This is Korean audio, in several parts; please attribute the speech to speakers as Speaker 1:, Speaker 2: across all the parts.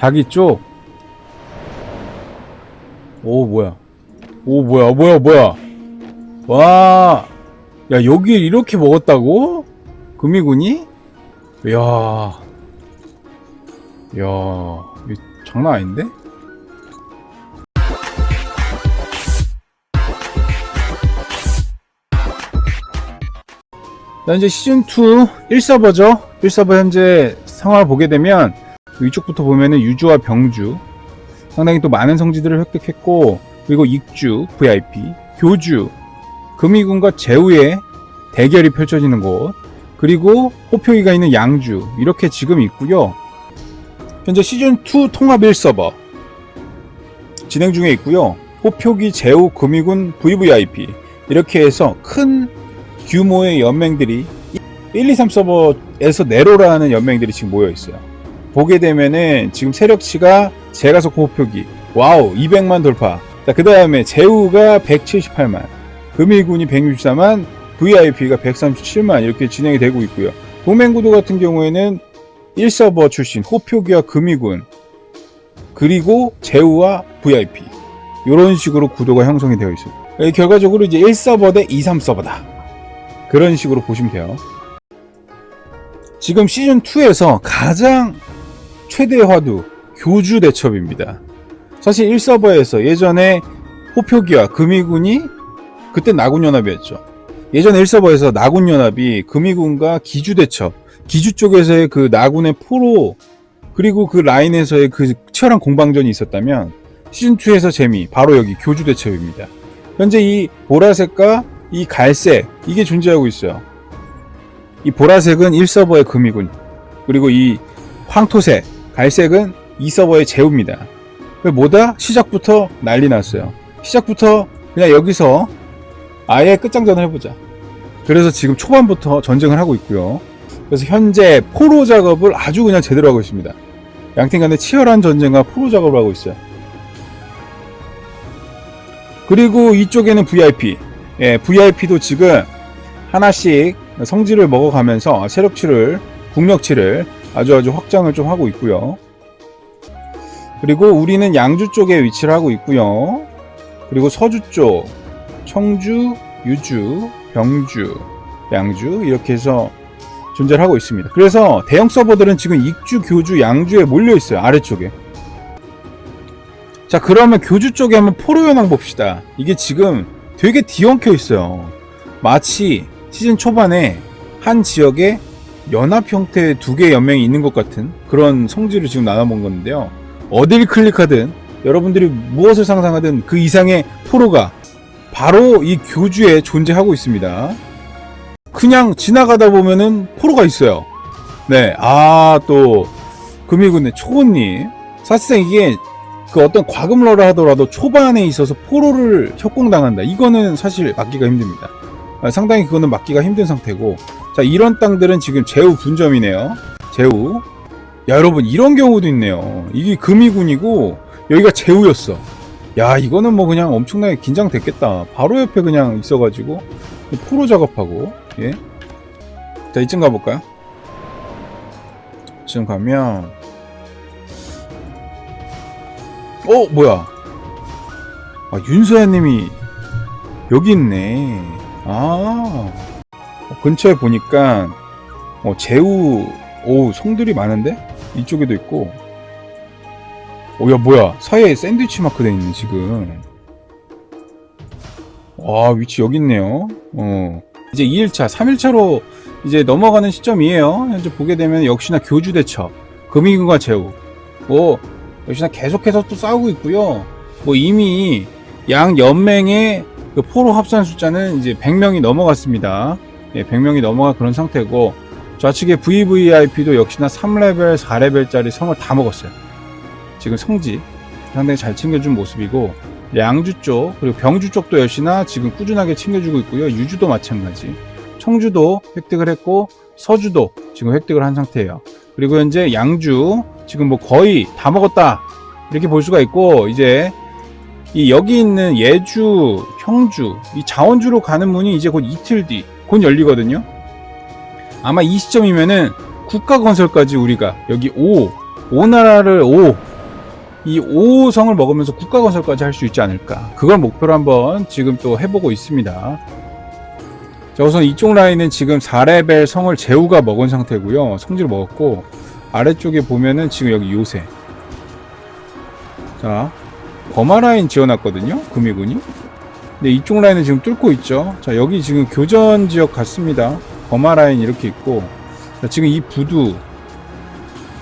Speaker 1: 자기 쪽. 오, 뭐야. 오, 뭐야, 뭐야, 뭐야. 와. 야, 여기 이렇게 먹었다고? 금이군이? 이야. 이야, 장난 아닌데? 자, 이제 시즌2 1서버죠? 1서버 현재 상황을 보게 되면 위쪽부터 보면은 유주와 병주. 상당히 또 많은 성지들을 획득했고 그리고 익주, VIP, 교주, 금이군과 제우의 대결이 펼쳐지는 곳. 그리고 호표기가 있는 양주. 이렇게 지금 있고요. 현재 시즌2 통합 1서버 진행 중에 있고요. 호표기, 제우, 금이군, VVIP 이렇게 해서 큰 규모의 연맹들이 1, 2, 3 서버에서 네로라는 연맹들이 지금 모여 있어요. 보게 되면은 지금 세력치가 제가속 호표기 와우 200만 돌파. 자, 그 다음에 제우가 178만, 금일군이 164만, VIP가 137만 이렇게 진행이 되고 있고요. 동맹구도 같은 경우에는 1서버 출신 호표기와 금이군 그리고 제우와 VIP 이런 식으로 구도가 형성이 되어 있습니다. 예, 결과적으로 이제 1서버 대 2, 3서버다. 그런 식으로 보시면 돼요. 지금 시즌2에서 가장 최대 화두 교주 대첩입니다. 사실 1서버에서 예전에 호표기와 금이군이 그때 나군연합이었죠. 예전 1서버에서 나군연합이 금이군과 기주 대첩, 기주 쪽에서의 그 나군의 포로 그리고 그 라인에서의 그 치열한 공방전이 있었다면 시즌2에서 재미 바로 여기 교주 대첩입니다. 현재 이 보라색과 이 갈색 이게 존재하고 있어요. 이 보라색은 1서버의 금이군. 그리고 이 황토색, 갈색은 2서버의 제우입니다. 뭐다? 시작부터 난리 났어요. 시작부터 그냥 여기서 아예 끝장전을 해보자. 그래서 지금 초반부터 전쟁을 하고 있고요. 그래서 현재 포로 작업을 아주 그냥 제대로 하고 있습니다. 양팀 간의 치열한 전쟁과 포로 작업을 하고 있어요. 그리고 이쪽에는 VIP. 예, VIP도 지금 하나씩 성질을 먹어가면서 세력치를, 국력치를 아주 아주 확장을 좀 하고 있고요. 그리고 우리는 양주 쪽에 위치를 하고 있고요. 그리고 서주 쪽, 청주, 유주, 병주, 양주 이렇게 해서 존재를 하고 있습니다. 그래서 대형 서버들은 지금 익주, 교주, 양주에 몰려 있어요. 아래쪽에. 자, 그러면 교주 쪽에 한번 포로 현황 봅시다. 이게 지금 되게 뒤엉켜 있어요. 마치 시즌 초반에 한 지역에 연합 형태의 두 개의 연맹이 있는 것 같은 그런 성질을 지금 나눠본 건데요. 어딜 클릭하든 여러분들이 무엇을 상상하든 그 이상의 포로가 바로 이 교주에 존재하고 있습니다. 그냥 지나가다 보면은 포로가 있어요. 네, 아, 또, 금이군의 초원님. 사실상 이게 그 어떤 과금러를 하더라도 초반에 있어서 포로를 협공당한다. 이거는 사실 막기가 힘듭니다. 아, 상당히 그거는 막기가 힘든 상태고. 자, 이런 땅들은 지금 제우 분점이네요. 제우. 야, 여러분, 이런 경우도 있네요. 이게 금이군이고, 여기가 제우였어. 야, 이거는 뭐 그냥 엄청나게 긴장됐겠다. 바로 옆에 그냥 있어가지고, 포로 작업하고, 예. 자, 이쯤 가볼까요? 이쯤 가면, 어, 뭐야. 아, 윤서야님이 여기 있네. 아, 어, 근처에 보니까, 어, 제우, 오, 성들이 많은데? 이쪽에도 있고. 어, 야, 뭐야. 사이에 샌드위치 마크 돼 있네, 지금. 와, 위치 여기 있네요. 어. 이제 2일차, 3일차로 이제 넘어가는 시점이에요. 현재 보게 되면 역시나 교주 대처, 금이군과 제우. 뭐, 역시나 계속해서 또 싸우고 있고요. 뭐 이미 양 연맹의 그 포로 합산 숫자는 이제 100명이 넘어갔습니다. 예, 100명이 넘어간 그런 상태고 좌측의 VVIP도 역시나 3레벨, 4레벨짜리 성을 다 먹었어요. 지금 성지 상당히 잘 챙겨준 모습이고 양주 쪽 그리고 병주 쪽도 역시나 지금 꾸준하게 챙겨주고 있고요. 유주도 마찬가지. 청주도 획득을 했고 서주도 지금 획득을 한 상태예요. 그리고 현재 양주 지금 뭐 거의 다 먹었다 이렇게 볼 수가 있고 이제 이 여기 있는 예주, 형주, 이 자원주로 가는 문이 이제 곧 이틀 뒤 곧 열리거든요. 아마 이 시점이면은 국가 건설까지 우리가 여기 5, 5나라를 5 이 5성을 먹으면서 국가 건설까지 할 수 있지 않을까. 그걸 목표로 한번 지금 또 해보고 있습니다. 자, 우선 이쪽 라인은 지금 4레벨 성을 제우가 먹은 상태고요. 성지를 먹었고, 아래쪽에 보면은 지금 여기 요새. 자, 범아 라인 지어놨거든요. 금이군이. 근데 이쪽 라인은 지금 뚫고 있죠. 자, 여기 지금 교전 지역 같습니다. 범아 라인 이렇게 있고, 자, 지금 이 부두,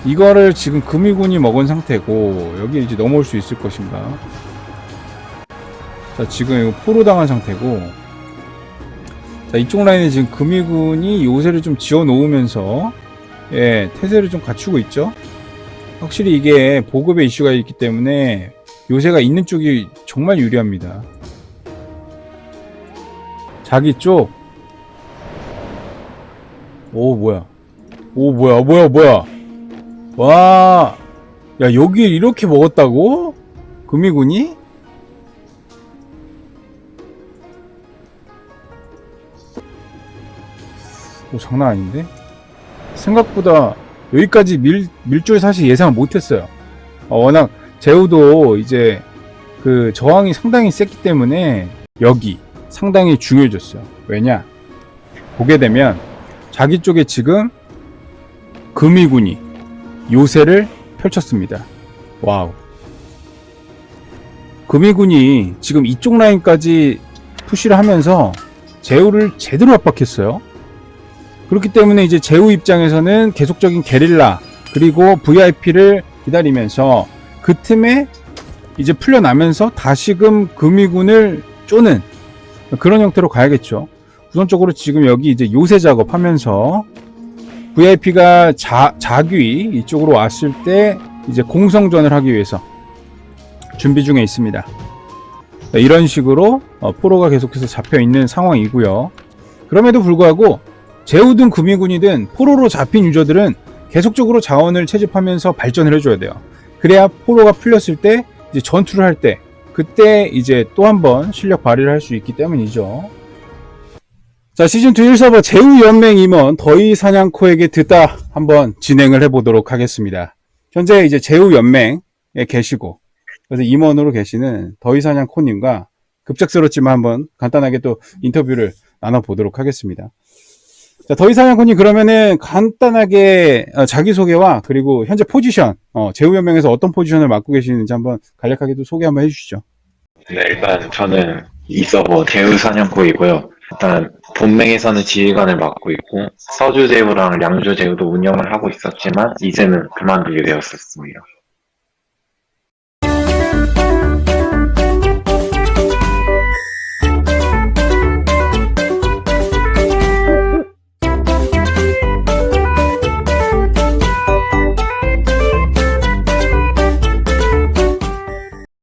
Speaker 1: 이거를 지금 금이군이 먹은 상태고 여기 이제 넘어올 수 있을 것인가 자 지금 이거 포로 당한 상태고 자 이쪽 라인에 지금 금이군이 요새를 좀 지어 놓으면서 예 태세를 좀 갖추고 있죠 확실히 이게 보급의 이슈가 있기 때문에 요새가 있는 쪽이 정말 유리합니다 자기 쪽 오 뭐야 오 뭐야 뭐야 뭐야 와, 야, 여기 이렇게 먹었다고? 금이군이? 오, 장난 아닌데? 생각보다 여기까지 밀, 밀줄 사실 예상을 못했어요. 어, 워낙 제우도 이제 그 저항이 상당히 셌기 때문에 여기 상당히 중요해졌어요. 왜냐? 보게 되면 자기 쪽에 지금 금이군이 요새를 펼쳤습니다. 와우. 금이군이 지금 이쪽 라인까지 푸시를 하면서 제우를 제대로 압박했어요. 그렇기 때문에 이제 제우 입장에서는 계속적인 게릴라 그리고 VIP를 기다리면서 그 틈에 이제 풀려나면서 다시금 금이군을 쪼는 그런 형태로 가야겠죠. 우선적으로 지금 여기 이제 요새 작업하면서 VIP가 자, 자귀 이쪽으로 왔을 때 이제 공성전을 하기 위해서 준비 중에 있습니다. 네, 이런 식으로 어, 포로가 계속해서 잡혀 있는 상황이고요. 그럼에도 불구하고 제우든 금이군이든 포로로 잡힌 유저들은 계속적으로 자원을 채집하면서 발전을 해줘야 돼요. 그래야 포로가 풀렸을 때 이제 전투를 할 때 그때 이제 또 한 번 실력 발휘를 할 수 있기 때문이죠. 자, 시즌 2 1서버 제우 연맹 임원 더위 사냥코에게 듣다 한번 진행을 해보도록 하겠습니다. 현재 이제 제우 연맹에 계시고, 그래서 임원으로 계시는 더위 사냥코님과 급작스럽지만 한번 간단하게 또 인터뷰를 나눠보도록 하겠습니다. 자, 더위 사냥코님 그러면은 간단하게 어, 자기소개와 그리고 현재 포지션, 어, 제우연맹에서 어떤 포지션을 맡고 계시는지 한번 간략하게 또 소개 한번 해주시죠.
Speaker 2: 네, 일단 저는 이 서버 대우 사냥코이고요. 일단 본맹에서는 지휘관을 맡고 있고 서주 제우랑 양주 제우도 운영을 하고 있었지만 이제는 그만두게 되었었습니다.